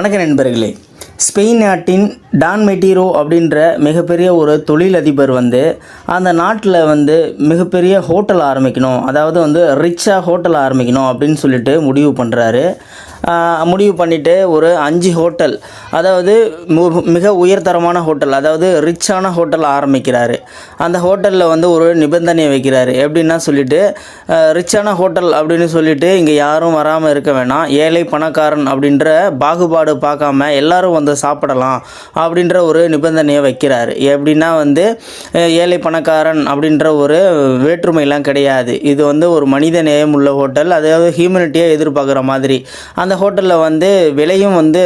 வணக்க நண்பர்களே. ஸ்பெயின் நாட்டின் டான் மெட்டீரோ அப்படின்ற மிகப்பெரிய ஒரு தொழிலதிபர் வந்து அந்த நாட்டில் வந்து மிகப்பெரிய ஹோட்டல் ஆரம்பிக்கணும். அதாவது வந்து ரிச்சாக ஹோட்டல் ஆரம்பிக்கணும் அப்படின்னு சொல்லிட்டு முடிவு பண்ணுறாரு முடிவு பண்ணிவிட்டு ஒரு அஞ்சு ஹோட்டல் அதாவது மு- மிக உயர்தரமான ஹோட்டல் அதாவது ரிச்சான ஹோட்டல் ஆரம்பிக்கிறாரு. அந்த ஹோட்டலில் வந்து ஒரு நிபந்தனையை வைக்கிறாரு. எப்படின்னா சொல்லிட்டு ரிச்சான ஹோட்டல் அப்படின்னு சொல்லிட்டு இங்கே யாரும் வராமல் இருக்க வேணாம். ஏழை பணக்காரன் அப்படின்ற பாகுபாடு பார்க்காம எல்லாரும் வந்து சாப்பிடலாம் அப்படின்ற ஒரு நிபந்தனையை வைக்கிறார். எப்படின்னா வந்து ஏழை பணக்காரன் அப்படின்ற ஒரு வேற்றுமையெல்லாம் கிடையாது. இது வந்து ஒரு மனித நேயம் உள்ள ஹோட்டல். அதாவது ஹியூமனிட்டியை எதிர்பார்க்குற மாதிரி. அந்த ஹோட்டலில் வந்து விலையும் வந்து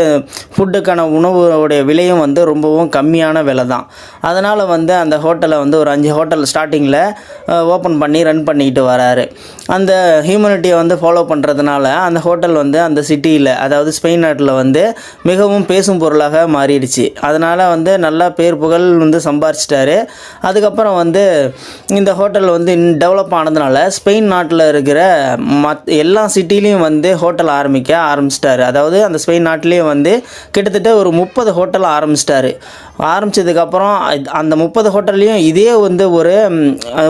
ஃபுட்டுக்கான உணவுடைய விலையும் வந்து ரொம்பவும் கம்மியான விலை தான் அதனால் வந்து அந்த ஹோட்டலை வந்து ஒரு அஞ்சு ஹோட்டல் ஸ்டார்டிங்கில் ஓப்பன் பண்ணி ரன் பண்ணிக்கிட்டு வராரு. அந்த ஹியூமனிட்டியை வந்து ஃபாலோ பண்ணுறதுனால அந்த ஹோட்டல் வந்து அந்த சிட்டியில் அதாவது ஸ்பெயின் நாட்டில் வந்து மிகவும் பேசும் பொருளாக மாறிடுச்சு. அதனால் வந்து நல்லா பேர் புகழ் வந்து சம்பாரிச்சிட்டாரு. அதுக்கப்புறம் வந்து இந்த ஹோட்டல் வந்து டெவலப் ஆனதுனால ஸ்பெயின் நாட்டில் இருக்கிற மத் எல்லா சிட்டிலையும் வந்து ஹோட்டல் ஆரம்பிக்க ஆரம்பிச்சிட்டாரு. அதாவது அந்த ஸ்பெயின் நாட்டிலேயே வந்து கிட்டத்தட்ட ஒரு முப்பது ஹோட்டல் ஆரம்பிச்சிட்டாரு. ஆரம்பித்ததுக்கப்புறம் அந்த முப்பது ஹோட்டல்லையும் இதே வந்து ஒரு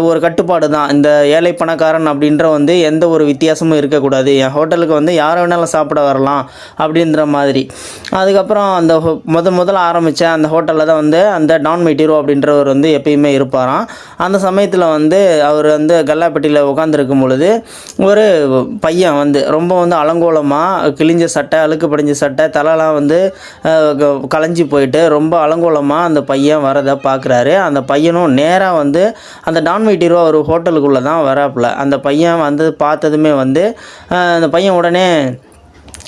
ஒரு கட்டுப்பாடு தான். இந்த ஏழை பணக்காரன் அப்படின்ற வந்து எந்த ஒரு வித்தியாசமும் இருக்கக்கூடாது. என் ஹோட்டலுக்கு வந்து யார் வேணாலும் சாப்பிட வரலாம் அப்படின்ற மாதிரி. அதுக்கப்புறம் அந்த ஹோ- முத முதல்ல ஆரம்பித்த அந்த ஹோட்டலில் தான் வந்து அந்த டான் மெட்டீரோ அப்படின்றவர் வந்து எப்பயுமே இருப்பாராம். அந்த சமயத்தில் வந்து அவர் வந்து கல்லாப்பட்டியில் உட்காந்துருக்கும் பொழுது ஒரு பையன் வந்து ரொம்ப வந்து அலங்கோலமாக கிழிஞ்ச சட்டை அழுக்கு படிஞ்ச சட்டை தலைலாம் வந்து க- களைஞ்சி போயிட்டு ரொம்ப அலங்கோலமாக அந்த பையன் வரதை பார்க்குறாரு அந்த பையனும் நேராக வந்து அந்த டான் மெட்டீரோ ஒரு ஹோட்டலுக்குள்ளே தான் வராப்புல. அந்த பையன் வந்து பார்த்ததுமே வந்து அந்த பையன் உடனே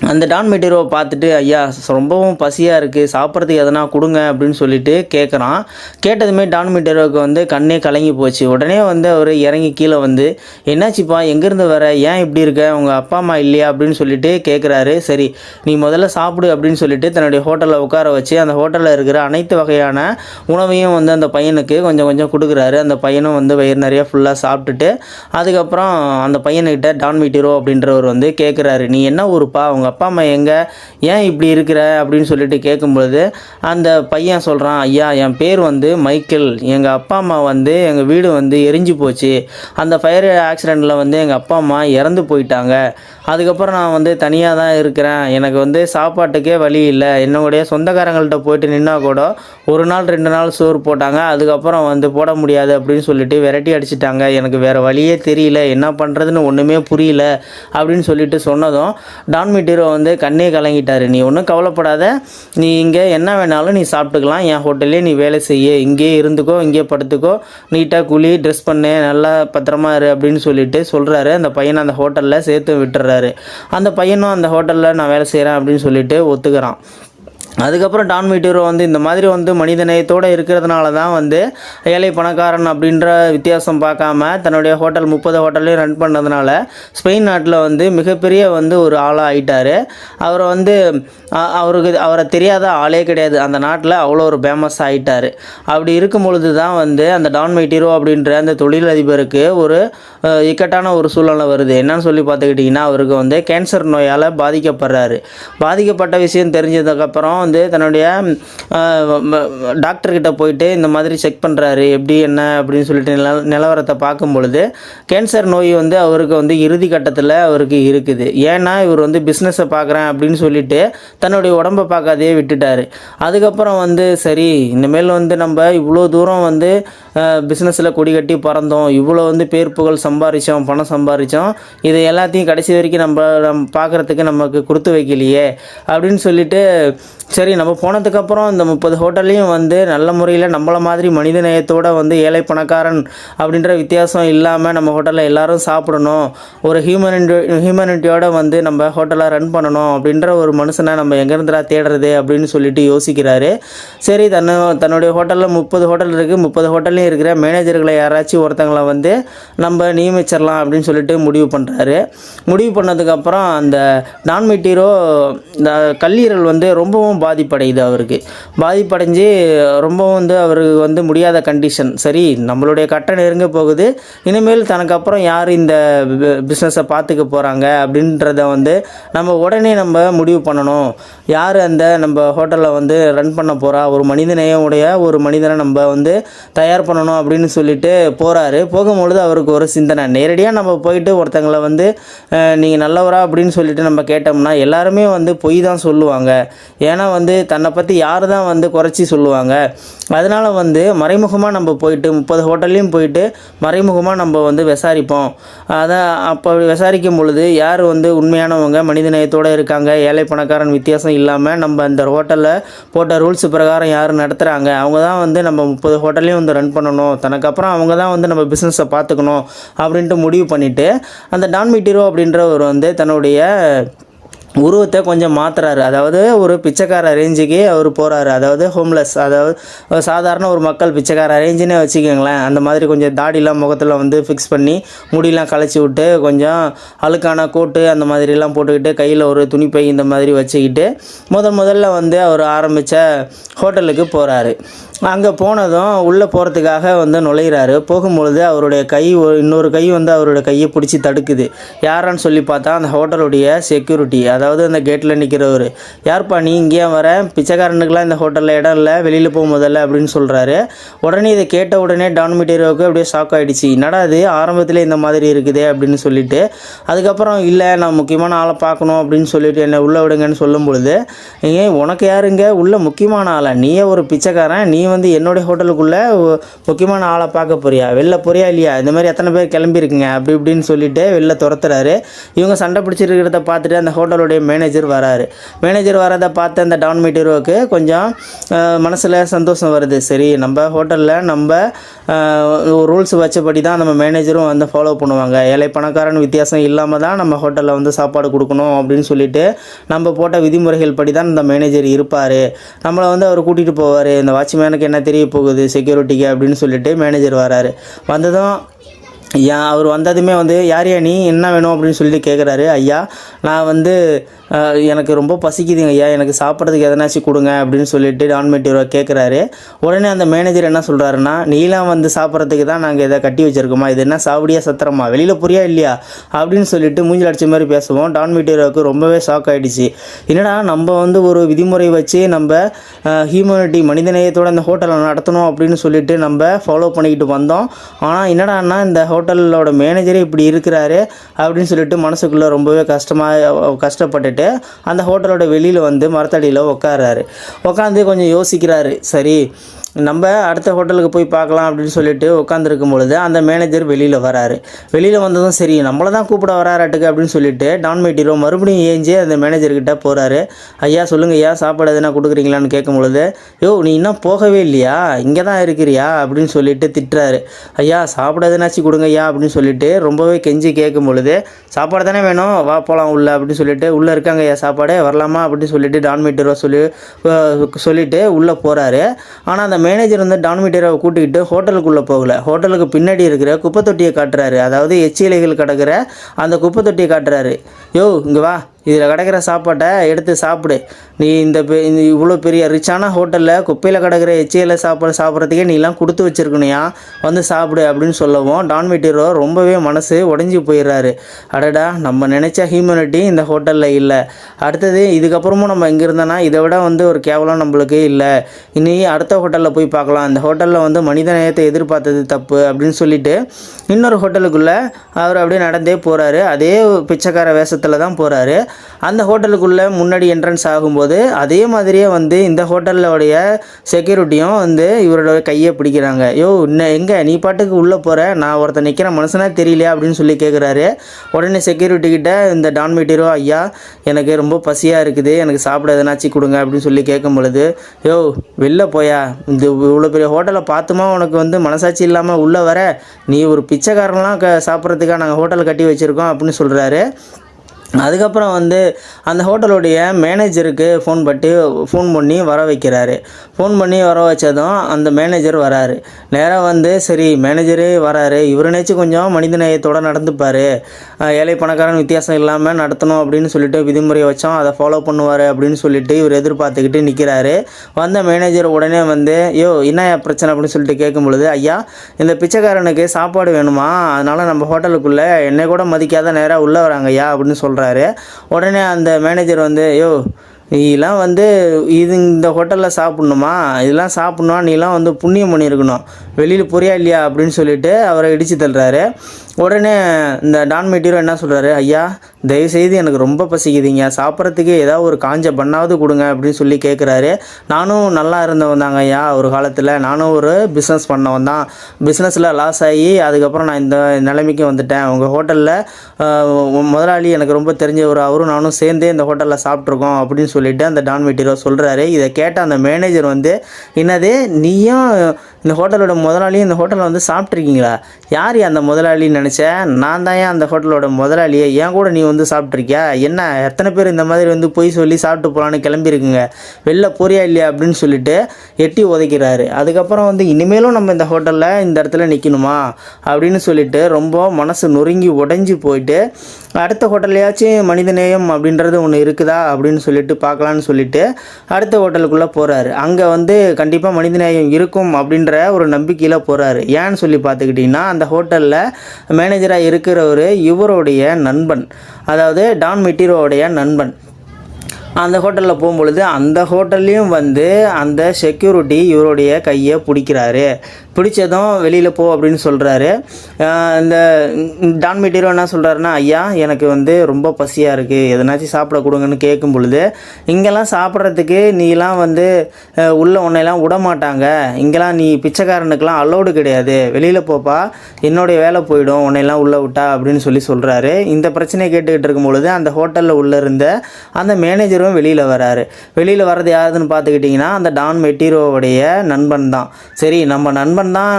அந்த டான் மெட்டீரோவை பார்த்துட்டு ஐயா ரொம்பவும் பசியாக இருக்குது சாப்பிட்றதுக்கு எதனா கொடுங்க அப்படின்னு சொல்லிட்டு கேட்குறான் கேட்டதுமே டான் மெட்டீரோவுக்கு வந்து கண்ணே கலங்கி போச்சு. உடனே வந்து அவர் இறங்கி கீழே வந்து என்னாச்சுப்பா? எங்கேருந்து வர? ஏன் இப்படி இருக்க? உங்கள் அப்பா அம்மா இல்லையா? அப்படின்னு சொல்லிட்டு கேட்குறாரு சரி நீ முதல்ல சாப்பிடு அப்படின்னு சொல்லிட்டு தன்னுடைய ஹோட்டலில் உட்கார வச்சு அந்த ஹோட்டலில் இருக்கிற அனைத்து வகையான உணவையும் வந்து அந்த பையனுக்கு கொஞ்சம் கொஞ்சம் கொடுக்குறாரு. அந்த பையனும் வந்து வயிறு நிறைய ஃபுல்லாக சாப்பிட்டுட்டு அதுக்கப்புறம் அந்த பையனுக்கிட்ட டான் மெட்டீரோ அப்படின்றவர் வந்து கேட்குறாரு நீ என்ன ஊருப்பா? அவங்க உங்கள் அப்பா அம்மா எங்கே? ஏன் இப்படி இருக்கிற? அப்படின்னு சொல்லிட்டு கேட்கும்பொழுது அந்த பையன் சொல்கிறான் ஐயா என் பேர் வந்து மைக்கேல். எங்கள் அப்பா அம்மா வந்து எங்கள் வீடு வந்து எரிஞ்சு போச்சு. அந்த ஃபயர் ஆக்சிடெண்ட்டில் வந்து எங்கள் அப்பா அம்மா இறந்து போயிட்டாங்க. அதுக்கப்புறம் நான் வந்து தனியாக தான் இருக்கிறேன். எனக்கு வந்து சாப்பாட்டுக்கே வழி இல்லை. என்னுடைய சொந்தக்காரங்கள்ட்ட போயிட்டு நின்னா கூட ஒரு நாள் ரெண்டு நாள் சோறு போட்டாங்க. அதுக்கப்புறம் வந்து போட முடியாது அப்படின்னு சொல்லிட்டு விரட்டி அடிச்சிட்டாங்க. எனக்கு வேறு வழியே தெரியல. என்ன பண்ணுறதுன்னு ஒன்றுமே புரியல அப்படின்னு சொல்லிட்டு சொன்னதும் டான்மீட்டு ஹீரோ வந்து கண்ணே கலங்கிட்டாரு. நீ ஒன்றும் கவலைப்படாத. நீ இங்கே என்ன வேணாலும் நீ சாப்பிட்டுக்கலாம். என் ஹோட்டல்லே நீ வேலை செய்ய. இங்கேயே இருந்துக்கோ இங்கேயே படுத்துக்கோ. நீட்டாக குழி ட்ரெஸ் பண்ணு நல்லா பத்திரமா இரு அப்படின்னு சொல்லிட்டு சொல்கிறாரு அந்த பையனை அந்த ஹோட்டலில் சேர்த்து விட்டுறாரு. அந்த பையனும் அந்த ஹோட்டலில் நான் வேலை செய்கிறேன் அப்படின்னு சொல்லிட்டு ஒத்துக்கிறான். அதுக்கப்புறம் டான் மீட்டூரோ வந்து இந்த மாதிரி வந்து மனிதநேயத்தோடு இருக்கிறதுனால தான் வந்து ஏழை பணக்காரன் அப்படின்ற வித்தியாசம் பார்க்காம தன்னுடைய ஹோட்டல் முப்பது ஹோட்டல்லையும் ரன் பண்ணதுனால ஸ்பெயின் நாட்டில் வந்து மிகப்பெரிய வந்து ஒரு ஆளாக ஆயிட்டார். அவரை வந்து அவருக்கு அவரை தெரியாத ஆளே கிடையாது. அந்த நாட்டில் அவ்வளோ ஒரு ஃபேமஸ் ஆகிட்டார் அப்படி இருக்கும் பொழுது தான் வந்து அந்த டான் மைட்டீரோ அப்படின்ற அந்த தொழிலதிபருக்கு ஒரு இக்கட்டான ஒரு சூழ்நிலை வருது. என்னன்னு சொல்லி பார்த்துக்கிட்டிங்கன்னா அவருக்கு வந்து கேன்சர் நோயால் பாதிக்கப்படுறாரு. பாதிக்கப்பட்ட விஷயம் தெரிஞ்சதுக்கப்புறம் வந்து தன்னுடைய டாக்டர்கிட்ட போயிட்டு இந்த மாதிரி செக் பண்ணுறாரு எப்படி என்ன அப்படின்னு சொல்லிட்டு நில நிலவரத்தை பார்க்கும் பொழுது கேன்சர் நோய் வந்து அவருக்கு வந்து இறுதி கட்டத்தில் அவருக்கு இருக்குது. ஏன்னா இவர் வந்து பிஸ்னஸை பார்க்குறேன் அப்படின்னு சொல்லிட்டு தன்னுடைய உடம்பை பார்க்காதே விட்டுட்டாரு. அதுக்கப்புறம் வந்து சரி இனிமேல் வந்து நம்ம இவ்வளோ தூரம் வந்து பிஸ்னஸில் கொடி கட்டி பறந்தோம் இவ்வளோ வந்து பேர் புகழ் சம்பாரித்தோம் பணம் சம்பாரித்தோம் இது எல்லாத்தையும் கடைசி வரைக்கும் நம்ம நம்ம பார்க்குறதுக்கு நமக்கு கொடுத்து வைக்கலையே அப்படின்னு சொல்லிட்டு சரி நம்ம போனதுக்கப்புறம் இந்த முப்பது ஹோட்டல்லையும் வந்து நல்ல முறையில் நம்மள மாதிரி மனித நேயத்தோடு வந்து ஏழை பணக்காரன் அப்படின்ற வித்தியாசம் இல்லாமல் நம்ம ஹோட்டலில் எல்லாரும் சாப்பிடணும். ஒரு ஹியூமனிட்டி ஹியூமனிட்டியோட வந்து நம்ம ஹோட்டலை ரன் பண்ணணும் அப்படின்ற ஒரு மனுஷனை நம்ம எங்கேருந்துடா தேடுறது அப்படின்னு சொல்லிட்டு யோசிக்கிறாரு. சரி தன்னு தன்னுடைய ஹோட்டலில் முப்பது ஹோட்டல் இருக்குது முப்பது ஹோட்டல்லையும் இருக்கிற மேனேஜர்களை யாராச்சும் ஒருத்தங்களை வந்து நம்ம நியமிச்சிடலாம் அப்படின்னு சொல்லிட்டு முடிவு பண்ணுறாரு முடிவு பண்ணதுக்கப்புறம் அந்த நான் மெட்டீரோ இந்த கல்லீரல் வந்து ரொம்பவும் ரொம்பவும் பாதிப்படையுது அவருக்கு. பாதிப்படைஞ்சு ரொம்பவும் வந்து அவருக்கு வந்து முடியாத கண்டிஷன் சரி நம்மளுடைய கட்டம் நெருங்க போகுது. இனிமேல் தனக்கு அப்புறம் யார் இந்த பிஸ்னஸை பார்த்துக்க போகிறாங்க அப்படின்றத வந்து நம்ம உடனே நம்ம முடிவு பண்ணணும். யார் அந்த நம்ம ஹோட்டலில் வந்து ரன் பண்ண போகிறா ஒரு மனிதநேயம் உடைய ஒரு மனிதனை நம்ம வந்து தயார் பண்ணணும் அப்படின்னு சொல்லிட்டு போகிறாரு போகும்பொழுது அவருக்கு ஒரு சிந்தனை. நேரடியாக நம்ம போயிட்டு ஒருத்தங்களை வந்து நீங்கள் நல்லவரா அப்படின்னு சொல்லிட்டு நம்ம கேட்டோம்னா எல்லாருமே வந்து பொய் தான் சொல்லுவாங்க. ஏன்னா வந்து தன்னை பற்றி யார் தான் வந்து குறைச்சி சொல்லுவாங்க. அதனால் வந்து மறைமுகமாக நம்ம போயிட்டு முப்பது ஹோட்டல்லையும் போயிட்டு மறைமுகமாக நம்ம வந்து விசாரிப்போம். அதை அப்போ விசாரிக்கும் பொழுது யார் வந்து உண்மையானவங்க மனிதநேயத்தோடு இருக்காங்க ஏழை பணக்காரன் வித்தியாசம் இல்லாமல் நம்ம அந்த ஹோட்டலில் போட்ட ரூல்ஸ் பிரகாரம் யார் நடத்துகிறாங்க அவங்க தான் வந்து நம்ம முப்பது ஹோட்டல்லையும் வந்து ரன் பண்ணணும் தனக்கு அப்புறம் அவங்க தான் வந்து நம்ம பிஸ்னஸை பார்த்துக்கணும் அப்படின்ட்டு முடிவு பண்ணிவிட்டு அந்த டான் மீட்டிரோ அப்படின்றவர் வந்து தன்னுடைய உருவத்தை கொஞ்சம் மாத்துறாரு. அதாவது ஒரு பிச்சைக்கார ரேஞ்சுக்கு அவர் போகிறாரு அதாவது ஹோம்லெஸ் அதாவது சாதாரண ஒரு மக்கள் பிச்சைக்கார ரேஞ்சுனே வச்சுக்கோங்களேன். அந்த மாதிரி கொஞ்சம் தாடிலாம் முகத்தில் வந்து ஃபிக்ஸ் பண்ணி முடியெலாம் களைச்சி விட்டு கொஞ்சம் அழுக்கான கோட்டு அந்த மாதிரிலாம் போட்டுக்கிட்டு கையில் ஒரு துணிப்பை இந்த மாதிரி வச்சுக்கிட்டு முதல் முதல்ல வந்து அவர் ஆரம்பித்த ஹோட்டலுக்கு போகிறாரு அங்கே போனதும் உள்ளே போகிறதுக்காக வந்து நுழையிறாரு. போகும்பொழுது அவருடைய கை இன்னொரு கை வந்து அவருடைய கையை பிடிச்சி தடுக்குது. யாரான்னு சொல்லி பார்த்தா அந்த ஹோட்டலுடைய செக்யூரிட்டி அதாவது அந்த கேட்டில் நிற்கிறவர் யார்ப்பா நீ இங்கேயே வர? பிச்சைக்காரனுக்குலாம் இந்த ஹோட்டலில் இடம் இல்லை. வெளியில் போக முதல்ல அப்படின்னு சொல்கிறாரு உடனே இதை கேட்ட உடனே டான் மெட்டீரியலுக்கு அப்படியே ஷாக் ஆகிடுச்சு என்னடா ஆரம்பத்தில் இந்த மாதிரி இருக்குதே அப்படின்னு சொல்லிட்டு அதுக்கப்புறம் இல்லை நான் முக்கியமான ஆளை பார்க்கணும் அப்படின்னு சொல்லிட்டு என்னை உள்ளே விடுங்கன்னு சொல்லும் பொழுது ஏன் உனக்கு யாருங்க உள்ள முக்கியமான ஆளா? நீயே ஒரு பிச்சைக்காரன். நீ வந்து என்னுடைய ஹோட்டலுக்குள்ளே முக்கியமான ஆளை பார்க்க போறியா? வெளில போறியா இல்லையா? இந்த மாதிரி எத்தனை பேர் கிளம்பியிருக்குங்க? அப்படி இப்படின்னு சொல்லிட்டு வெளில துரத்துறாரு. இவங்க சண்டை பிடிச்சிருக்கிறத பார்த்துட்டு அந்த ஹோட்டலுடைய மேனேஜர் வராரு. மேனேஜர் வரதை பார்த்து அந்த டவுன் மீட்டருக்கு கொஞ்சம் மனசில் சந்தோஷம் வருது. சரி நம்ம ஹோட்டலில் நம்ம ரூல்ஸ் வச்சபடி தான் நம்ம மேனேஜரும் வந்து ஃபாலோ பண்ணுவாங்க. ஏழை பணக்காரன் வித்தியாசம் இல்லாமல் தான் நம்ம ஹோட்டலில் வந்து சாப்பாடு கொடுக்கணும் அப்படின்னு சொல்லிட்டு நம்ம போட்ட விதிமுறைகள் படி தான் இந்த மேனேஜர் இருப்பார். நம்மளை வந்து அவர் கூட்டிகிட்டு போவார். இந்த வாட்ச்மேனுக்கு என்ன தெரிய போகுது செக்யூரிட்டிக்கு அப்படின்னு சொல்லிட்டு மேனேஜர் வராரு. வந்ததும் ஐயா அவர் வந்ததுமே வந்து யார் யா நீ என்ன வேணும் அப்படின்னு சொல்லிட்டு கேட்குறாரு ஐயா நான் வந்து எனக்கு ரொம்ப பசிக்குதுங்க ஐயா. எனக்கு சாப்பிட்றதுக்கு எதனாச்சும் கொடுங்க அப்படின்னு சொல்லிட்டு டான்மெட்டிவரை கேட்குறாரு உடனே அந்த மேனேஜர் என்ன சொல்கிறாருன்னா நீலாம் வந்து சாப்பிட்றதுக்கு தான் நாங்கள் இதை கட்டி வச்சுருக்கோமா? இது என்ன சாவடியா சத்திரமா? வெளியில் புரியா இல்லையா? அப்படின்னு சொல்லிட்டு மூஞ்சில் அடித்த மாதிரி பேசுவோம். டான் டான்மெட்டிவருக்கு ரொம்பவே ஷாக் ஆகிடுச்சு என்னடா நம்ம வந்து ஒரு விதிமுறை வச்சு நம்ம ஹியூமனிட்டி மனிதநேயத்தோட இந்த ஹோட்டலை நடத்தணும்? அப்படின்னு சொல்லிட்டு நம்ம ஃபாலோ பண்ணிக்கிட்டு வந்தோம். ஆனால் என்னடான்னா இந்த ஹோட்டலோட மேனேஜரே இப்படி இருக்கிறாரு அப்படின்னு சொல்லிட்டு மனசுக்குள்ளே ரொம்பவே கஷ்டமாக கஷ்டப்பட்டு பண்ணிவிட்டு அந்த ஹோட்டலோட வெளியில் வந்து மரத்தடியில் உட்காராரு உட்காந்து கொஞ்சம் யோசிக்கிறாரு. சரி நம்ம அடுத்த ஹோட்டலுக்கு போய் பார்க்கலாம் அப்படின்னு சொல்லிட்டு உட்காந்துருக்கும் பொழுது அந்த மேனேஜர் வெளியில் வராரு. வெளியில் வந்ததும் சரி நம்மளை தான் கூப்பிட வராராட்டுக்கு அப்படின்னு சொல்லிட்டு டான் மெட்டீரோ மறுபடியும் ஏஞ்சி அந்த மேனேஜர்கிட்ட போகிறாரு ஐயா சொல்லுங்க ஐயா சாப்பாடு எதுனா கொடுக்குறீங்களான்னு கேட்கும் பொழுது யோ நீ இன்னும் போகவே இல்லையா? இங்கே தான் இருக்கிறியா? அப்படின்னு சொல்லிட்டு திட்டுறாரு. ஐயா சாப்பிட எதுனாச்சும் கொடுங்க ஐயா அப்படின்னு சொல்லிட்டு ரொம்பவே கெஞ்சி கேட்கும் பொழுது சாப்பாடு தானே வேணும்? வா போகலாம் உள்ள அப்படின்னு சொல்லிட்டு உள்ளே இருக்காங்க ஐயா சாப்பாடு வரலாமா? அப்படின்னு சொல்லிட்டு டான் மெட்டீரோ சொல்லி சொல்லிட்டு உள்ளே போகிறாரு ஆனால் அந்த மேனேஜர் வந்து டான் கூட்டிக்கிட்டு ஹோட்டலுக்குள்ளே போகல. ஹோட்டலுக்கு பின்னாடி இருக்கிற குப்பை தொட்டியை காட்டுறாரு. அதாவது எச்சிலைகள் கிடக்கிற அந்த குப்பை தொட்டியை காட்டுறாரு. யோ இங்கே வா. இதில் கிடக்கிற சாப்பாட்டை எடுத்து சாப்பிடு. நீ இந்த பெ- இந்த இவ்வளோ பெரிய ரிச்சான ஹோட்டலில் குப்பையில் கிடக்கிற எச்சியில் சாப்பாடு சாப்பிட்றதுக்கே நீலாம் கொடுத்து வச்சுருக்கணுயா வந்து சாப்பிடு அப்படின்னு சொல்லவும் டான் மெட்டீரோ ரொம்பவே மனசு உடஞ்சி போயிடுறாரு. அடடா நம்ம நினச்ச ஹியூமனிட்டி இந்த ஹோட்டலில் இல்லை. அடுத்தது இதுக்கப்புறமும் நம்ம இங்கே இருந்தோன்னா இதை விட வந்து ஒரு கேவலம் நம்மளுக்கு இல்லை. இனி அடுத்த ஹோட்டலில் போய் பார்க்கலாம். அந்த ஹோட்டலில் வந்து மனித நேயத்தை எதிர்பார்த்தது தப்பு அப்படின்னு சொல்லிட்டு இன்னொரு ஹோட்டலுக்குள்ளே அவர் அப்படியே நடந்தே போகிறாரு அதே பிச்சைக்கார வேஷத்தில் தான் போகிறாரு அந்த ஹோட்டலுக்குள்ளே முன்னாடி என்ட்ரன்ஸ் ஆகும்போது அதே மாதிரியே வந்து இந்த ஹோட்டலோடைய செக்யூரிட்டியும் வந்து இவரோட கையை பிடிக்கிறாங்க. யோ இன்னும் எங்கே? நீ பாட்டுக்கு உள்ளே போகிற நான் ஒருத்தன் நிற்கிற மனுஷனா தெரியலையா அப்படின்னு சொல்லி கேட்குறாரு உடனே செக்யூரிட்டி கிட்ட இந்த டான் மெட்டீரோ ஐயா எனக்கு ரொம்ப பசியாக இருக்குது. எனக்கு சாப்பிட எதனாச்சும் கொடுங்க அப்படின்னு சொல்லி கேட்கும் பொழுது யோ வெளில போயா? இந்த இவ்வளோ பெரிய ஹோட்டலை பார்த்துமா? உனக்கு வந்து மனசாட்சி இல்லாமல் உள்ளே வர? நீ ஒரு பிச்சைக்காரன்லாம் க சாப்பிட்றதுக்காக நாங்கள் ஹோட்டல் கட்டி வச்சுருக்கோம் அப்படின்னு சொல்கிறாரு அதுக்கப்புறம் வந்து அந்த ஹோட்டலுடைய மேனேஜருக்கு ஃபோன் பட்டு ஃபோன் பண்ணி வர வைக்கிறாரு. ஃபோன் பண்ணி வர வச்சதும் அந்த மேனேஜர் வராரு. நேராக வந்து சரி மேனேஜரே வராரு. இவருனேச்சும் கொஞ்சம் மனிதநேயத்தோட நடந்துப்பார். ஏழை பணக்காரன் வித்தியாசம் இல்லாமல் நடத்தணும் அப்படின்னு சொல்லிட்டு விதிமுறையை வச்சோம் அதை ஃபாலோ பண்ணுவார் அப்படின்னு சொல்லிட்டு இவர் எதிர்பார்த்துக்கிட்டு நிற்கிறாரு வந்த மேனேஜர் உடனே வந்து யோ என்ன பிரச்சனை? அப்படின்னு சொல்லிட்டு கேட்கும் பொழுது ஐயா இந்த பிச்சைக்காரனுக்கு சாப்பாடு வேணுமா? அதனால் நம்ம ஹோட்டலுக்குள்ளே என்னை கூட மதிக்காத நேராக உள்ளே வராங்க ஐயா அப்படின்னு சொல்கிறாரு உடனே அந்த மேனேஜர் வந்து யோ நீலாம் வந்து இது இந்த ஹோட்டலில் சாப்பிட்ணுமா? இதெல்லாம் சாப்பிட்ணுமா? நீலாம் வந்து புண்ணியம் பண்ணியிருக்கணும். வெளியில் புரியா இல்லையா? அப்படின்னு சொல்லிட்டு அவரை இடித்து தள்ளுறாரு. உடனே இந்த டான் மெட்டீரியல் என்ன சொல்கிறாரு ஐயா தயவுசெய்து எனக்கு ரொம்ப பசிக்குதுங்க. சாப்பிட்றதுக்கு ஏதாவது ஒரு காஞ்ச பண்ணாவது கொடுங்க அப்படின்னு சொல்லி கேட்குறாரு நானும் நல்லா இருந்தவன் தாங்க ஐயா ஒரு காலத்தில். நானும் ஒரு பிஸ்னஸ் பண்ணவன் தான். பிஸ்னஸில் லாஸ் ஆகி அதுக்கப்புறம் நான் இந்த நிலைமைக்கு வந்துட்டேன். உங்கள் ஹோட்டலில் முதலாளி எனக்கு ரொம்ப தெரிஞ்சவர். அவரும் நானும் சேர்ந்தே இந்த ஹோட்டலில் சாப்பிட்ருக்கோம் அப்படின்னு சொல்லிட்டு அந்த டான் மெட்டீரியல் சொல்கிறாரு இதை கேட்ட அந்த மேனேஜர் வந்து என்னது நீயும் இந்த ஹோட்டலோட முதலாளியும் இந்த ஹோட்டலில் வந்து சாப்பிட்ருக்கீங்களா யார் அந்த முதலாளின்னு நினச்சேன் நான் தான் ஏன் அந்த ஹோட்டலோட முதலாளியே? ஏன் கூட நீ வந்து சாப்பிட்ருக்கியா என்ன எத்தனை பேர் இந்த மாதிரி வந்து பொய் சொல்லி சாப்பிட்டு போகலான்னு கிளம்பியிருக்குங்க? வெளில போறியா இல்லையா அப்படின்னு சொல்லிட்டு எட்டி உதைக்கிறாரு. அதுக்கப்புறம் வந்து இனிமேலும் நம்ம இந்த ஹோட்டலில் இந்த இடத்துல நிற்கணுமா அப்படின்னு சொல்லிட்டு ரொம்ப மனசு நொறுங்கி உடைஞ்சி போயிட்டு அடுத்த ஹோட்டல்லையாச்சும் மனிதநேயம் அப்படின்றது ஒன்று இருக்குதா அப்படின்னு சொல்லிட்டு பார்க்கலான்னு சொல்லிட்டு அடுத்த ஹோட்டலுக்குள்ளே போகிறாரு அங்கே வந்து கண்டிப்பாக மனிதநேயம் இருக்கும் அப்படின்ற ஒரு நம்பிக்கையில் போகிறாரு ஏன்னு சொல்லி பார்த்துக்கிட்டிங்கன்னா அந்த ஹோட்டலில் மேனேஜராக இருக்கிறவர் இவருடைய நண்பன். அதாவது டான் மெட்டீரோடைய நண்பன். அந்த ஹோட்டலில் போகும்பொழுது அந்த ஹோட்டல்லையும் வந்து அந்த செக்யூரிட்டி இவருடைய கையை பிடிக்கிறாரு. பிடிச்சதும் வெளியில் போ அப்படின்னு சொல்கிறாரு இந்த டான் மெட்டீரியல் என்ன சொல்கிறாருன்னா ஐயா எனக்கு வந்து ரொம்ப பசியாக இருக்குது எதனாச்சும் சாப்பிட கொடுங்கன்னு கேட்கும் பொழுது இங்கெல்லாம் சாப்பிட்றதுக்கு நீலாம் வந்து உள்ள உன்னையெல்லாம் விட மாட்டாங்க. இங்கெல்லாம் நீ பிச்சைக்காரனுக்கெல்லாம் அலோடு கிடையாது. வெளியில் போப்பா. என்னுடைய வேலை போயிடும். உன்னையெல்லாம் உள்ளே விட்டா அப்படின்னு சொல்லி சொல்கிறாரு இந்த பிரச்சனையை கேட்டுக்கிட்டு இருக்கும் பொழுது அந்த ஹோட்டலில் உள்ளே இருந்த அந்த மேனேஜரும் வெளியில் வராரு. வெளியில் வர்றது யாருதுன்னு பார்த்துக்கிட்டிங்கன்னா அந்த டான் மெட்டீரோவுடைய நண்பன் தான். சரி நம்ம நண்பன் தான்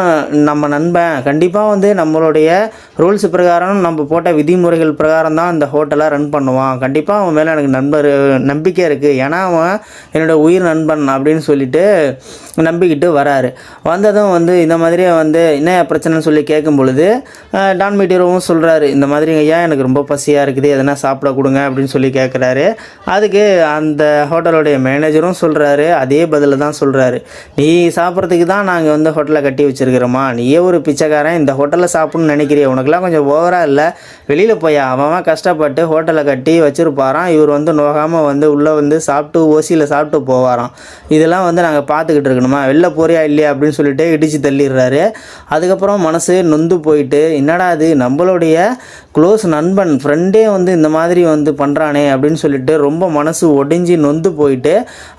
நம்ம நண்பன். கண்டிப்பாக வந்து நம்மளுடைய ரூல்ஸ் பிரகாரம் நம்ம போட்ட விதிமுறைகள் பிரகாரம் தான் அந்த ஹோட்டலை ரன் பண்ணுவான். கண்டிப்பாக அவன் மேலே எனக்கு நண்பர் நம்பிக்கை இருக்குது ஏன்னா அவன் என்னோடய உயிர் நண்பன் அப்படின்னு சொல்லிட்டு நம்பிக்கிட்டு வராரு. வந்ததும் வந்து இந்த மாதிரியே வந்து என்ன பிரச்சனைன்னு சொல்லி கேட்கும் பொழுது டான் மீட்டியரும் சொல்கிறாரு இந்த மாதிரி ஐயா எனக்கு ரொம்ப பசியாக இருக்குது? எதனா சாப்பிட கொடுங்க அப்படின்னு சொல்லி கேட்குறாரு. அதுக்கு அந்த ஹோட்டலோடைய மேனேஜரும் சொல்கிறாரு அதே பதில் தான் சொல்கிறாரு நீ சாப்பிட்றதுக்கு தான் நாங்கள் வந்து ஹோட்டலை கட்டி கட்டி வச்சுருக்கிறோமா? நீயே ஒரு பிச்சைக்காரன் இந்த ஹோட்டலில் சாப்பிட்ணுன்னு நினைக்கிறிய. உனக்குலாம் கொஞ்சம் ஓவராக இல்லை? வெளியில் போய்? அவன் அவன் கஷ்டப்பட்டு ஹோட்டலை கட்டி வச்சுருப்பாராம். இவர் வந்து நோகாமல் வந்து உள்ளே வந்து சாப்பிட்டு ஓசியில் சாப்பிட்டு போவாராம். இதெல்லாம் வந்து நாங்கள் பார்த்துக்கிட்டு இருக்கணுமா? வெளில போறியா இல்லையா அப்படின்னு சொல்லிட்டு இடித்து தள்ளிடுறாரு. அதுக்கப்புறம் மனசு நொந்து போயிட்டு என்னடா அது நம்மளுடைய க்ளோஸ் நண்பன் ஃப்ரெண்டே வந்து இந்த மாதிரி வந்து பண்ணுறானே அப்படின்னு சொல்லிட்டு ரொம்ப மனசு ஒடிஞ்சு நொந்து போயிட்டு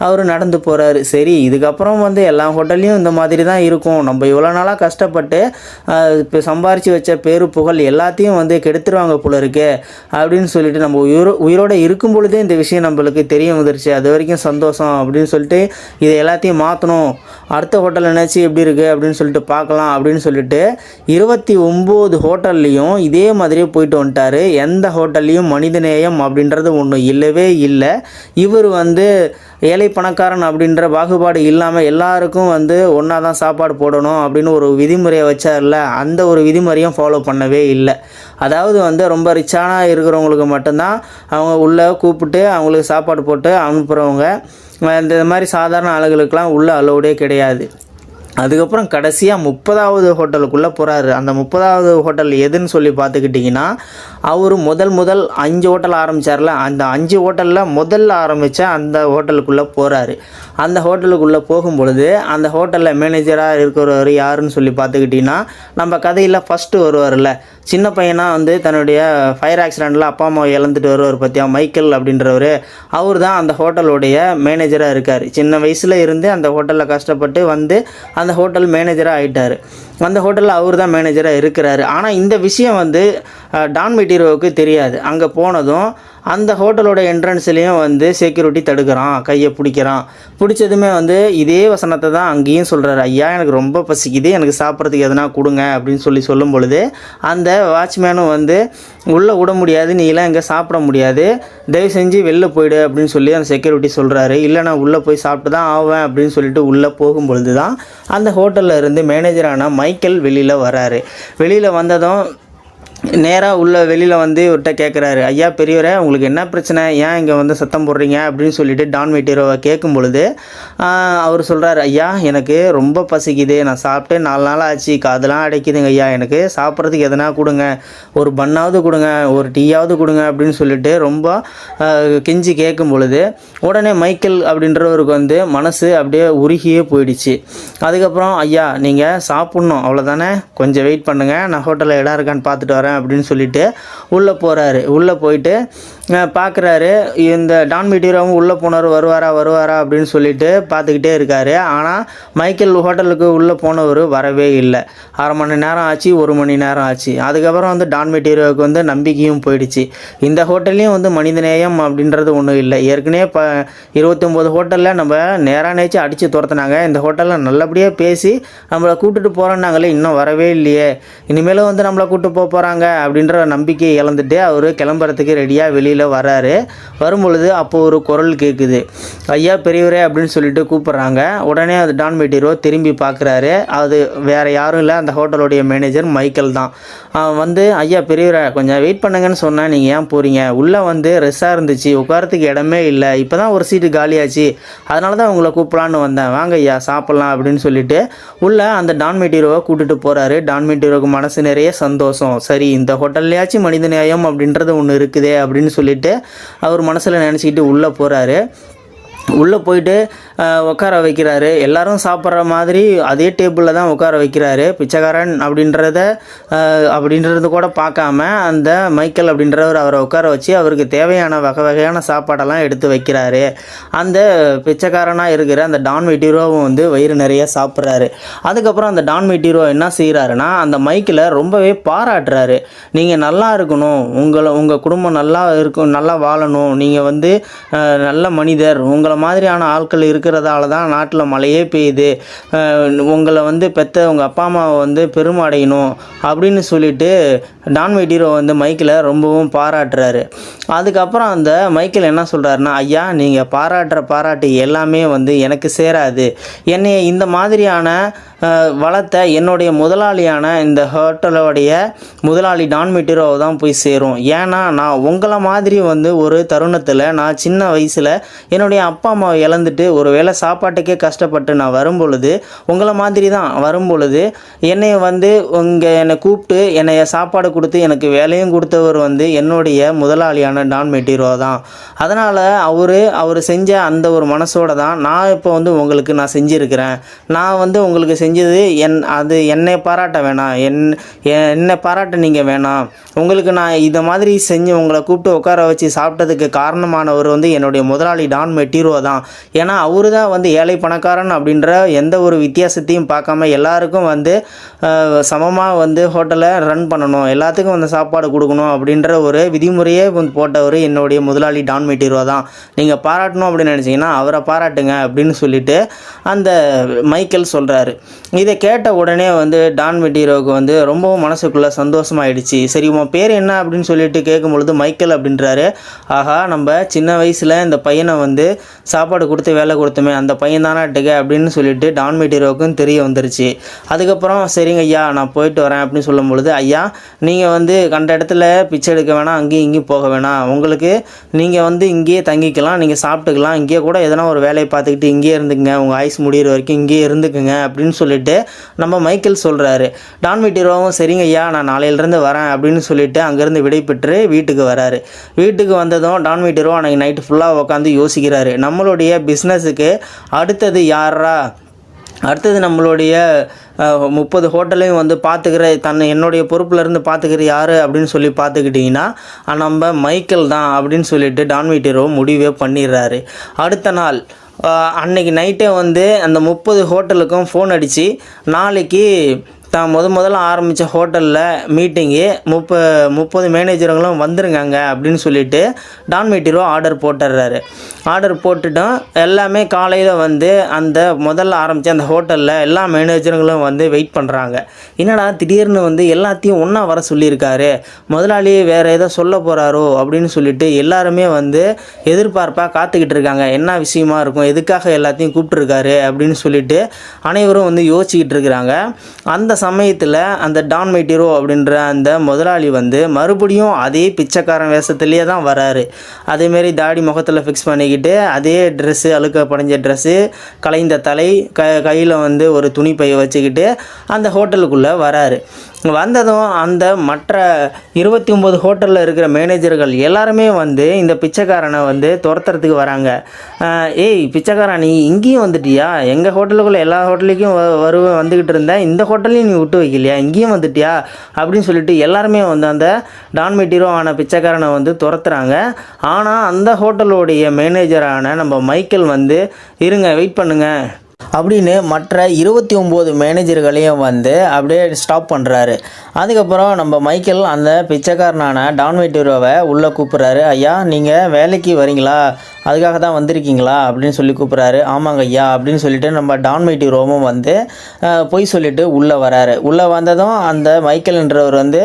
அவர் நடந்து போகிறாரு சரி இதுக்கப்புறம் வந்து எல்லா ஹோட்டல்லையும் இந்த மாதிரி தான் இருக்கும். நம்ம இவ்வளோ நாளாக கஷ்டப்பட்டு இப்போ சம்பாரித்து வச்ச பேரு புகழ் எல்லாத்தையும் வந்து கெடுத்துருவாங்க போல இருக்கு அப்படின்னு சொல்லிட்டு நம்ம உயிரோ உயிரோட இருக்கும் பொழுதே இந்த விஷயம் நம்மளுக்கு தெரிய வந்துருச்சு. அது வரைக்கும் சந்தோஷம் அப்படின்னு சொல்லிட்டு இதை எல்லாத்தையும் மாற்றணும் அடுத்த ஹோட்டல் என்னாச்சு எப்படி இருக்குது அப்படின்னு சொல்லிட்டு பார்க்கலாம் அப்படின்னு சொல்லிட்டு இருபத்தி ஒம்பது ஹோட்டல்லையும் இதே மாதிரியே போயிட்டு வந்துட்டாரு. எந்த ஹோட்டல்லையும் மனிதநேயம் அப்படின்றது ஒன்றும் இல்லவே இல்லை. இவர் வந்து ஏழை பணக்காரன் அப்படின்ற பாகுபாடு இல்லாமல் எல்லாருக்கும் வந்து ஒன்றா தான் சாப்பாடு போடணும் அப்படின்னு ஒரு விதிமுறையை வச்சார்ல அந்த ஒரு விதிமுறையும் ஃபாலோ பண்ணவே இல்லை. அதாவது வந்து ரொம்ப ரிச்சான இருக்கிறவங்களுக்கு மட்டும்தான் அவங்க உள்ளே கூப்பிட்டு அவங்களுக்கு சாப்பாடு போட்டு அனுப்புகிறவங்க இந்த மாதிரி சாதாரண ஆளுகளுக்கெலாம் உள்ளே அலோடே கிடையாது. அதுக்கப்புறம் கடைசியாக முப்பதாவது ஹோட்டலுக்குள்ளே போகிறாரு அந்த முப்பதாவது ஹோட்டல் எதுன்னு சொல்லி பார்த்துக்கிட்டிங்கன்னா அவர் முதல் முதல் அஞ்சு ஹோட்டல் ஆரம்பித்தார்ல அந்த அஞ்சு ஹோட்டலில் முதல்ல ஆரம்பித்த அந்த ஹோட்டலுக்குள்ளே போகிறாரு அந்த ஹோட்டலுக்குள்ளே போகும் பொழுது அந்த ஹோட்டலில் மேனேஜராக இருக்கிறவர் யாருன்னு சொல்லி பார்த்துக்கிட்டிங்கன்னா நம்ம கதையில் ஃபஸ்ட்டு வருவார்ல சின்ன பையனாக வந்து தன்னுடைய ஃபயர் ஆக்சிடெண்ட்டில் அப்பா அம்மா இழந்துட்டு வருவார் பார்த்தியா மைக்கேல் அப்படின்றவர். அவர் தான் அந்த ஹோட்டலுடைய மேனேஜராக இருக்கார். சின்ன வயசில் இருந்து அந்த ஹோட்டலில் கஷ்டப்பட்டு வந்து அந்த ஹோட்டல் மேனேஜராக ஆகிட்டார் அந்த ஹோட்டலில் அவர் தான் மேனேஜராக இருக்கிறாரு. ஆனால் இந்த விஷயம் வந்து டான் மெட்டீரோவுக்கு தெரியாது. அங்கே போனதும் அந்த ஹோட்டலோட என்ட்ரன்ஸ்லேயும் வந்து செக்யூரிட்டி தடுக்கிறான் கையை பிடிக்கிறான். பிடிச்சதுமே வந்து இதே வசனத்தை தான் அங்கேயும் சொல்கிறாரு ஐயா எனக்கு ரொம்ப பசிக்குது எனக்கு சாப்பிட்றதுக்கு எதனா கொடுங்க அப்படின்னு சொல்லி சொல்லும் பொழுது அந்த வாட்ச்மேனும் வந்து உள்ளே விட முடியாது நீலாம் இங்கே சாப்பிட முடியாது. தயவு செஞ்சு வெளில போயிடு அப்படின்னு சொல்லி அந்த செக்யூரிட்டி சொல்கிறாரு இல்லை நான் உள்ளே போய் சாப்பிட்டு தான் ஆவேன் அப்படின்னு சொல்லிட்டு உள்ளே போகும் பொழுது தான் அந்த ஹோட்டலில் இருந்து மேனேஜரான மைக்கேல் வெளியில் வராரு. வெளியில் வந்ததும் நேராக உள்ள வெளியில் வந்து இவர்கிட்ட கேட்குறாரு ஐயா பெரியவரே உங்களுக்கு என்ன பிரச்சனை? ஏன் இங்கே வந்து சத்தம் போடுறீங்க? அப்படின்னு சொல்லிட்டு டான் மெட்டீரோவை கேட்கும் பொழுது அவர் சொல்கிறார் ஐயா எனக்கு ரொம்ப பசிக்குது. நான் சாப்பிட்டு நாலு நாள் ஆச்சு. காதெல்லாம் அடைக்குதுங்க ஐயா. எனக்கு சாப்பிட்றதுக்கு எதனா கொடுங்க. ஒரு பண்ணாவது கொடுங்க. ஒரு டீயாவது கொடுங்க. அப்படின்னு சொல்லிட்டு ரொம்ப கெஞ்சி கேட்கும் பொழுது உடனே மைக்கேல் அப்படின்றவருக்கு வந்து மனசு அப்படியே உருகியே போயிடுச்சு. அதுக்கப்புறம் ஐயா நீங்கள் சாப்பிட்ணும். அவ்வளோதானே கொஞ்சம் வெயிட் பண்ணுங்கள் நான் ஹோட்டலில் இடம் இருக்கான்னு பார்த்துட்டு வரேன். அப்படின்னு சொல்லிட்டு உள்ளே போகிறாரு உள்ளே போயிட்டு பார்க்குறாரு இந்த டான் மெட்டீரியவும் உள்ளே போனவர் வருவாரா வருவாரா அப்படின்னு சொல்லிட்டு பார்த்துக்கிட்டே இருக்காரு. ஆனால் மைக்கேல் ஹோட்டலுக்கு உள்ளே போனவர் வரவே இல்லை. அரை மணி நேரம் ஆச்சு ஒரு மணி நேரம் ஆச்சு. அதுக்கப்புறம் வந்து டான் மெட்டீரியோவுக்கு வந்து நம்பிக்கையும் போயிடுச்சு. இந்த ஹோட்டல்லையும் வந்து மனிதநேயம் அப்படின்றது ஒன்றும் இல்லை. ஏற்கனவே இப்போ இருபத்தொம்போது ஹோட்டலில் நம்ம நேராக நேச்சு அடித்து துரத்துனாங்க. இந்த ஹோட்டலில் நல்லபடியாக பேசி நம்மளை கூப்பிட்டுட்டு போகிறோன்னாங்களே இன்னும் வரவே இல்லையே. இனிமேலும் வந்து நம்மளை கூப்பிட்டு போக போகிறாங்க அப்படின்ற நம்பிக்கை இழந்துட்டு அவர் கிளம்புறதுக்கு ரெடியாக வெளியில் வராரு வரும்பொழுது அப்போ ஒரு குரல் கேட்குது ஐயா பெரியவரே அப்படின்னு சொல்லிட்டு கூப்பிட்றாங்க. உடனே அது டான் மெட்டீரோ திரும்பி பார்க்குறாரு அது வேறு யாரும் இல்லை. அந்த ஹோட்டலுடைய மேனேஜர் மைக்கேல் தான். அவன் வந்து ஐயா பெரியவரை கொஞ்சம் வெயிட் பண்ணுங்கன்னு சொன்னால் நீங்கள் ஏன் போகிறீங்க உள்ளே வந்து ரெஸ்ஸாக இருந்துச்சு. உட்காரத்துக்கு இடமே இல்லை. இப்போ தான் ஒரு சீட்டு காலியாச்சு. அதனால தான் உங்களை கூப்பிடலான்னு வந்தேன். வாங்க ஐயா சாப்பிட்லாம் அப்படின்னு சொல்லிட்டு உள்ளே அந்த டான் மெட்டீரோவை கூட்டிகிட்டு போகிறாரு டான் மெட்டீரோவுக்கு மனசு நிறைய சந்தோஷம். சரி இந்த ஹோட்டல்லையாச்சும் மனிதன் நேயம் அப்படின்றது ஒன்று இருக்குதே அப்படின்னு சொல்லிட்டு அவர் மனசில் நினச்சிக்கிட்டு உள்ளே போகிறாரு உள்ளே போயிட்டு உட்கார வைக்கிறாரு. எல்லாரும் சாப்பிட்ற மாதிரி அதே டேபிளில் தான் உட்கார வைக்கிறாரு. பிச்சைக்காரன் அப்படின்றத அப்படின்றது கூட பார்க்காம அந்த மைக்கேல் அப்படின்றவர் அவரை உட்கார வச்சு அவருக்கு தேவையான வகை வகையான சாப்பாடெல்லாம் எடுத்து வைக்கிறாரு. அந்த பிச்சைக்காரனாக இருக்கிற அந்த டான் மெட்டீரோவும் வந்து வயிறு நிறைய சாப்பிட்றாரு. அதுக்கப்புறம் அந்த டான் மெட்டீரோ என்ன செய்கிறாருன்னா அந்த மைக்கில் ரொம்பவே பாராட்டுறாரு. நீங்கள் நல்லா இருக்கணும். உங்களை உங்கள் குடும்பம் நல்லா இருக்கும் நல்லா வாழணும். நீங்கள் வந்து நல்ல மனிதர். உங்களை மாதிரியான ஆட்கள் இருக்கிறதால தான் நாட்டில் மழையே பெய்யுது. உங்களை வந்து பெத்த உங்கள் அப்பா அம்மாவை வந்து பெருமடையணும் அப்படின்னு சொல்லிட்டு டான் மெட்டீரோ வந்து மைக்கில் ரொம்பவும் பாராட்டுறாரு. அதுக்கப்புறம் அந்த மைக்கேல் என்ன சொல்கிறாருன்னா ஐயா நீங்கள் பாராட்டுற பாராட்டு எல்லாமே வந்து எனக்கு சேராது. என்னை இந்த மாதிரியான வளர்த்த வளத்தை என்னுடைய முதலாளியான இந்த ஹோட்டலோடைய முதலாளி டான் மெட்டீரோவை தான் போய் சேரும். ஏன்னா நான் உங்களை மாதிரி வந்து ஒரு தருணத்தில் நான் சின்ன வயசில் என்னுடைய அப்பா அம்மாவை இழந்துட்டு ஒரு வேளை சாப்பாட்டுக்கே கஷ்டப்பட்டு நான் வரும்பொழுது உங்களை மாதிரி தான் வரும்பொழுது என்னை வந்து உங்கள் என்னை கூப்பிட்டு என்னை சாப்பாடு கொடுத்து எனக்கு வேலையும் கொடுத்தவர் வந்து என்னுடைய முதலாளியான டான் மெட்டீரோ தான். அதனால் அவர் அவர் செஞ்ச அந்த ஒரு மனசோட தான் நான் இப்போ வந்து உங்களுக்கு நான் செஞ்சுருக்கிறேன். நான் வந்து உங்களுக்கு செஞ்சது என் அது என்னை பாராட்ட வேணாம். என் என்னை பாராட்ட நீங்கள் வேணாம். உங்களுக்கு நான் இதை மாதிரி செஞ்சு உங்களை கூப்பிட்டு உட்கார வச்சு சாப்பிட்டதுக்கு காரணமானவர் வந்து என்னுடைய முதலாளி டான் மெட்டீரோ தான். ஏன்னா அவரு தான் வந்து ஏழை பணக்காரன் அப்படின்ற எந்த ஒரு வித்தியாசத்தையும் பார்க்காம எல்லாருக்கும் வந்து சமமாக வந்து ஹோட்டலை ரன் பண்ணணும் எல்லாத்துக்கும் வந்து சாப்பாடு கொடுக்கணும் அப்படின்ற ஒரு விதிமுறையே வந்து போட்டவர் என்னுடைய முதலாளி டான் மெட்டீரோ தான். நீங்கள் பாராட்டணும் அப்படின்னு நினச்சிங்கன்னா அவரை பாராட்டுங்க அப்படின்னு சொல்லிட்டு அந்த மைக்கேல் சொல்கிறாரு இதை கேட்ட உடனே வந்து டான் மெட்டீரோவுக்கு வந்து ரொம்பவும் மனசுக்குள்ளே சந்தோஷமாயிடுச்சு. சரி உன் பேர் என்ன அப்படின்னு சொல்லிட்டு கேட்கும் பொழுது மைக்கேல் அப்படின்றாரு. ஆஹா நம்ம சின்ன வயசில் இந்த பையனை வந்து சாப்பாடு கொடுத்து வேலை கொடுத்தோமே அந்த பையன் தானாட்டுக்க அப்படின்னு சொல்லிட்டு டான் மெட்டீரோவுக்கும் தெரிய வந்துருச்சு. அதுக்கப்புறம் சரிங்க ஐயா நான் போயிட்டு வரேன் அப்படின்னு சொல்லும் பொழுது ஐயா நீங்கள் வந்து கண்ட இடத்துல பிச்சை எடுக்க வேணாம் அங்கேயும் இங்கேயும் போக வேணாம். உங்களுக்கு நீங்கள் வந்து இங்கேயே தங்கிக்கலாம் நீங்கள் சாப்பிட்டுக்கலாம். இங்கேயே கூட எதனா ஒரு வேலையை பார்த்துக்கிட்டு இங்கேயே இருந்துக்குங்க. உங்கள் ஆயுஸ் முடிகிற வரைக்கும் இங்கேயே இருந்துக்குங்க அப்படின்னு சொல்லிட்டு நம்ம மைக்கேல் சொல்கிறாரு டான் மெட்டீரோவும் சரிங்க ஐயா நான் நாளையிலேருந்து வரேன் அப்படின்னு சொல்லிட்டு அங்கேருந்து விடை பெற்று வீட்டுக்கு வராரு. வீட்டுக்கு வந்ததும் டான் மெட்டீரோ அன்றைக்கி நைட்டு ஃபுல்லாக உட்காந்து யோசிக்கிறாரு. நம்மளுடைய பிஸ்னஸுக்கு அடுத்தது யாரா அடுத்தது நம்மளுடைய முப்பது ஹோட்டலையும் வந்து பார்த்துக்கிற தன்னை என்னுடைய பொறுப்புலேருந்து பார்த்துக்கிற யார் அப்படின்னு சொல்லி பார்த்துக்கிட்டிங்கன்னா நம்ம மைக்கேல் தான் அப்படின்னு சொல்லிட்டு டான்வீட்டரோ முடிவே பண்ணிடுறாரு. அடுத்த நாள் அன்னைக்கு நைட்டே வந்து அந்த முப்பது ஹோட்டலுக்கும் ஃபோன் அடித்து நாளைக்கு தான் முத முதல்ல ஆரம்பித்த ஹோட்டலில் மீட்டிங்கு முப்ப முப்பது மேனேஜருங்களும் வந்துருங்கங்க அப்படின்னு சொல்லிட்டு டான் மெட்டீரோ ஆர்டர் போட்டுடுறாரு. ஆர்டர் போட்டுட்டோம். எல்லாமே காலையில் வந்து அந்த முதல்ல ஆரம்பித்த அந்த ஹோட்டலில் எல்லா மேனேஜருங்களும் வந்து வெயிட் பண்ணுறாங்க என்னடா திடீர்னு வந்து எல்லாத்தையும் ஒன்றா வர சொல்லியிருக்காரு. முதலாளி வேறு ஏதோ சொல்ல போகிறாரோ அப்படின்னு சொல்லிட்டு எல்லாருமே வந்து எதிர்பார்ப்பாக காத்துக்கிட்டு இருக்காங்க. என்ன விஷயமா இருக்கும்? எதுக்காக எல்லாத்தையும் கூப்பிட்டுருக்காரு அப்படின்னு சொல்லிட்டு அனைவரும் வந்து யோசிச்சுக்கிட்டு இருக்கிறாங்க. அந்த சமயத்தில் அந்த டான் மெட்டிரோ அப்படின்ற அந்த முதலாளி வந்து மறுபடியும் அதே பிச்சைக்காரன் வேஷத்துலேயே தான் வராரு. அதேமாரி தாடி முகத்தில் ஃபிக்ஸ் பண்ணிக்கிட்டு அதே ட்ரெஸ்ஸு அழுக்க படைஞ்ச ட்ரெஸ்ஸு கலைந்த தலை க கையில் வந்து ஒரு துணி பையை வச்சுக்கிட்டு அந்த ஹோட்டலுக்குள்ளே வராரு. வந்ததும் அந்த மற்ற இருபத்தி ஒம்பது ஹோட்டலில் இருக்கிற மேனேஜர்கள் எல்லாருமே வந்து இந்த பிச்சைக்காரனை வந்து துரத்துறதுக்கு வராங்க. ஏய் பிச்சைக்காரன் நீ இங்கேயும் வந்துட்டியா? எங்கள் ஹோட்டலுக்குள்ளே எல்லா ஹோட்டலுக்கும் வ வருவ வந்துக்கிட்டு இருந்தேன் இந்த ஹோட்டல்லையும் நீ விட்டு வைக்கலையா? இங்கேயும் வந்துட்டியா? அப்படின்னு சொல்லிட்டு எல்லாருமே வந்து அந்த டான் மெட்டீரோ ஆன பிச்சைக்காரனை வந்து துரத்துறாங்க. ஆனால் அந்த ஹோட்டலுடைய மேனேஜரான நம்ம மைக்கேல் வந்து இருங்க வெயிட் பண்ணுங்கள் அப்படின்னு மற்ற இருபத்தி ஒம்பது மேனேஜர்களையும் வந்து அப்படியே ஸ்டாப் பண்ணுறாரு அதுக்கப்புறம் நம்ம மைக்கேல் அந்த பிச்சைக்காரனான டான் வெட்டீரோவை உள்ளே கூப்பிட்றாரு. ஐயா நீங்கள் வேலைக்கு வரீங்களா? அதுக்காக தான் வந்திருக்கீங்களா? அப்படின்னு சொல்லி கூப்பிட்றாரு. ஆமாங்க ஐயா அப்படின்னு சொல்லிட்டு நம்ம டான் மெட்டீரோவும் வந்து பொய் சொல்லிட்டு உள்ளே வராரு. உள்ளே வந்ததும் அந்த மைக்கேல்ன்றவர் வந்து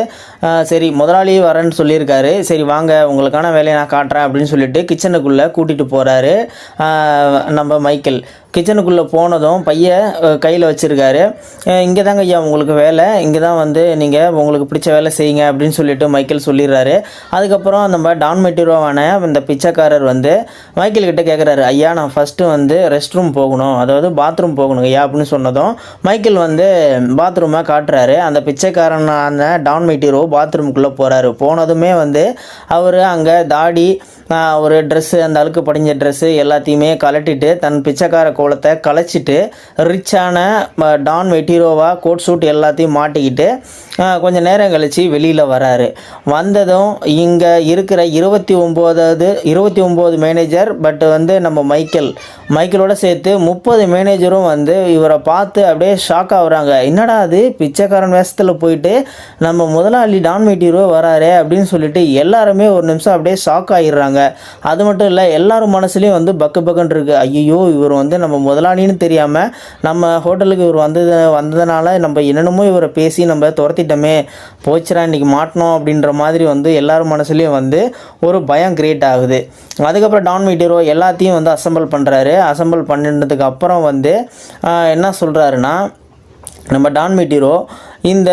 சரி முதலாளி வரேன்னு சொல்லியிருக்காரு. சரி வாங்க உங்களுக்கான வேலையை நான் காட்டுறேன் அப்படின்னு சொல்லிட்டு கிச்சனுக்குள்ளே கூட்டிகிட்டு போகிறாரு நம்ம மைக்கேல். கிச்சனுக்குள்ளே போனதும் பைய கையில் வச்சுருக்காரு. இங்கே தாங்க ஐயா உங்களுக்கு வேலை. இங்கே தான் வந்து நீங்கள் உங்களுக்கு பிடிச்ச வேலை செய்யுங்க அப்படின்னு சொல்லிட்டு மைக்கேல் சொல்லிடுறாரு. அதுக்கப்புறம் நம்ம டான் மெட்டீரோவான இந்த பிச்சைக்காரர் வந்து மைக்கேல் கிட்டே கேட்குறாரு ஐயா நான் ஃபஸ்ட்டு வந்து ரெஸ்ட் ரூம் போகணும். அதாவது பாத்ரூம் போகணும் ஐயா அப்படின்னு சொன்னதும் மைக்கேல் வந்து பாத்ரூமை காட்டுறாரு. அந்த பிச்சைக்காரனான டான் மெட்டீரோ பாத்ரூமுக்குள்ளே போகிறாரு போனதுமே வந்து அவர் அங்கே தாடி ஒரு ட்ரெஸ்ஸு அந்த அழுக்கு படிஞ்ச ட்ரெஸ்ஸு எல்லாத்தையுமே கலட்டிட்டு தன் பிச்சைக்கார கோலத்தை கலைச்சிட்டு ரிச்சான டான் வெட்டீரோவா கோட் சூட் எல்லாத்தையும் மாட்டிக்கிட்டு கொஞ்சம் நேரம் கழித்து வெளியில் வராரு. வந்ததும் இங்கே இருக்கிற இருபத்தி ஒம்போதாவது இருபத்தி ஒம்பது மேனேஜர் பட் வந்து நம்ம மைக்கேல் மைக்கேலோட சேர்த்து முப்பது மேனேஜரும் வந்து இவரை பார்த்து அப்படியே ஷாக் ஆகுறாங்க என்னடா அது? பிச்சைக்காரன் வேஷத்தில் போயிட்டு நம்ம முதலாளி டான் மெட்டீரோ வராரே அப்படின்னு சொல்லிட்டு எல்லாருமே ஒரு நிமிஷம் அப்படியே ஷாக் ஆகிடுறாங்க அது மட்டும் இல்லை எல்லாரும் மனசுலேயும் வந்து பக்கு பக்குன்னு இருக்குது ஐயோ இவர் வந்து நம்ம முதலாளின்னு தெரியாமல் நம்ம ஹோட்டலுக்கு இவர் வந்தது வந்ததுனால நம்ம என்னென்னமோ இவரை பேசி நம்ம துரத்திட்டோமே போச்சுடா இன்றைக்கி மாட்டினோம் அப்படின்ற மாதிரி வந்து எல்லாரும் மனசுலேயும் வந்து ஒரு பயம் கிரியேட் ஆகுது. அதுக்கப்புறம் டான் மீட்டரோ எல்லாத்தையும் வந்து அசெம்பிள் பண்ணுறாரு அசெம்பிள் பண்ணினதுக்கு அப்புறம் வந்து என்ன சொல்கிறாருன்னா நம்ம டான் மீட்டிரோ இந்த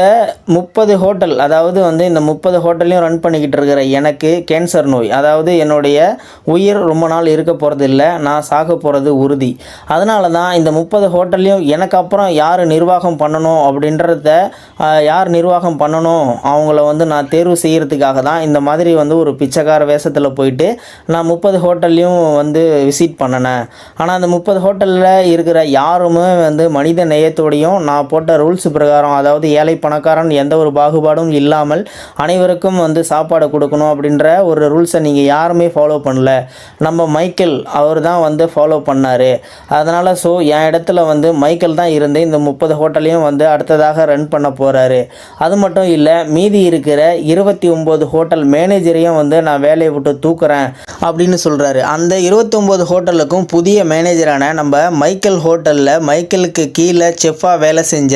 முப்பது ஹோட்டல் அதாவது வந்து இந்த முப்பது ஹோட்டல்லையும் ரன் பண்ணிக்கிட்டு இருக்கிற எனக்கு கேன்சர் நோய் அதாவது என்னுடைய உயிர் ரொம்ப நாள் இருக்க போகிறது இல்லை நான் சாக போகிறது உறுதி. அதனால தான் இந்த முப்பது ஹோட்டல்லையும் எனக்கு அப்புறம் யார் நிர்வாகம் பண்ணணும் அப்படின்றத யார் நிர்வாகம் பண்ணணும் அவங்கள வந்து நான் தேர்வு செய்கிறதுக்காக தான் இந்த மாதிரி வந்து ஒரு பிச்சைக்கார வேஷத்தில் போயிட்டு நான் முப்பது ஹோட்டல்லையும் வந்து விசிட் பண்ணினேன். ஆனால் அந்த முப்பது ஹோட்டலில் இருக்கிற யாருமே வந்து மனித நேயத்தோடையும் நான் போட்ட ரூல்ஸ் பிரகாரம் அதாவது ஏழை பணக்காரன் எந்த ஒரு பாகுபாடும் இல்லாமல் அனைவருக்கும் வந்து சாப்பாடு கொடுக்கணும் அப்படின்ற ஒரு ரூல்ஸை நீங்கள் யாருமே ஃபாலோ பண்ணல. நம்ம மைக்கேல் அவர் தான் வந்து ஃபாலோ பண்ணார். அதனால் ஸோ என் இடத்துல வந்து மைக்கேல் தான் இருந்து இந்த முப்பது ஹோட்டலையும் வந்து அடுத்ததாக ரன் பண்ண போகிறாரு அது மட்டும் இல்லை மீதி இருக்கிற இருபத்தி ஒம்பது ஹோட்டல் மேனேஜரையும் வந்து நான் வேலையை விட்டு தூக்குறேன் அப்படின்னு சொல்கிறாரு அந்த இருபத்தொம்போது ஹோட்டலுக்கும் புதிய மேனேஜரான நம்ம மைக்கேல் ஹோட்டலில் மைக்கேலுக்கு கீழே செஃப்பாக வேலை செஞ்ச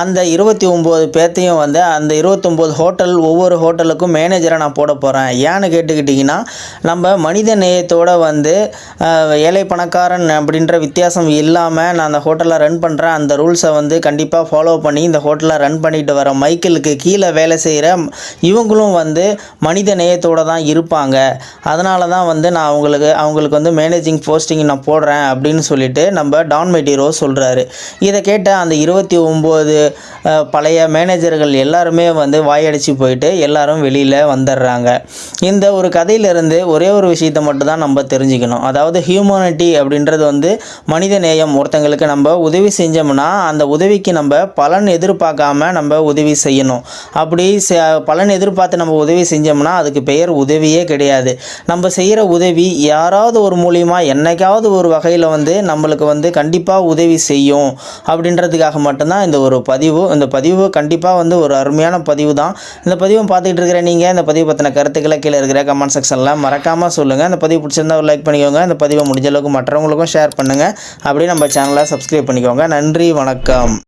அந்த இருபத்தி இருபத்தொம்போது பேர்த்தையும் வந்து அந்த இருபத்தொம்போது ஹோட்டல் ஒவ்வொரு ஹோட்டலுக்கும் மேனேஜராக நான் போட போகிறேன் ஏன்னு கேட்டுக்கிட்டிங்கன்னா நம்ம மனித நேயத்தோடு வந்து ஏழை பணக்காரன் அப்படின்ற வித்தியாசம் இல்லாமல் நான் அந்த ஹோட்டலை ரன் பண்ணுறேன் அந்த ரூல்ஸை வந்து கண்டிப்பாக ஃபாலோ பண்ணி இந்த ஹோட்டலை ரன் பண்ணிட்டு வர மைக்கேலுக்கு கீழே வேலை செய்கிற இவங்களும் வந்து மனித நேயத்தோடு தான் இருப்பாங்க. அதனால தான் வந்து நான் அவங்களுக்கு அவங்களுக்கு வந்து மேனேஜிங் போஸ்டிங் நான் போடுறேன் அப்படின்னு சொல்லிட்டு நம்ம டான் மெட்டீரோ சொல்கிறாரு இதை கேட்ட அந்த இருபத்தி ஒம்பது பழைய மேனேஜர்கள் எல்லாருமே வந்து வாயடிச்சு போயிட்டு எல்லாரும் வெளியில் வந்துடுறாங்க இந்த ஒரு கதையிலிருந்து ஒரே ஒரு விஷயத்த மட்டும் தான் நம்ம தெரிஞ்சுக்கணும். அதாவது ஹியூமனிட்டி அப்படின்றது வந்து மனித நேயம். ஒருத்தங்களுக்கு நம்ம உதவி செஞ்சோம்னா அந்த உதவிக்கு நம்ம பலன் எதிர்பார்க்காம நம்ம உதவி செய்யணும். அப்படி பலன் எதிர்பார்த்து நம்ம உதவி செஞ்சோம்னா அதுக்கு பெயர் உதவியே கிடையாது. நம்ம செய்கிற உதவி யாராவது ஒரு மூலியமா என்னைக்காவது ஒரு வகையில் வந்து நம்மளுக்கு வந்து கண்டிப்பாக உதவி செய்யும். அப்படின்றதுக்காக மட்டும்தான் இந்த ஒரு பதிவு இந்த பதிவு கண்டிப்பாக வந்து ஒரு அருமையான பதிவு தான் இந்த பதிவை பார்த்துக்கிட்டு இருக்கிற நீங்கள் இந்த பதிவு பற்றின கருத்துக்களை கீழே இருக்கிற கமெண்ட் செக்ஷனில் மறக்காமல் சொல்லுங்கள் இந்த பதிவு பிடிச்சிருந்தா ஒரு லைக் பண்ணிக்கோங்க. இந்த பதிவை முடிஞ்ச அளவுக்கு மற்றவங்களுக்கும் ஷேர் பண்ணுங்கள் அப்படியே நம்ம சேனலை சப்ஸ்கிரைப் பண்ணிக்கோங்க. நன்றி வணக்கம்.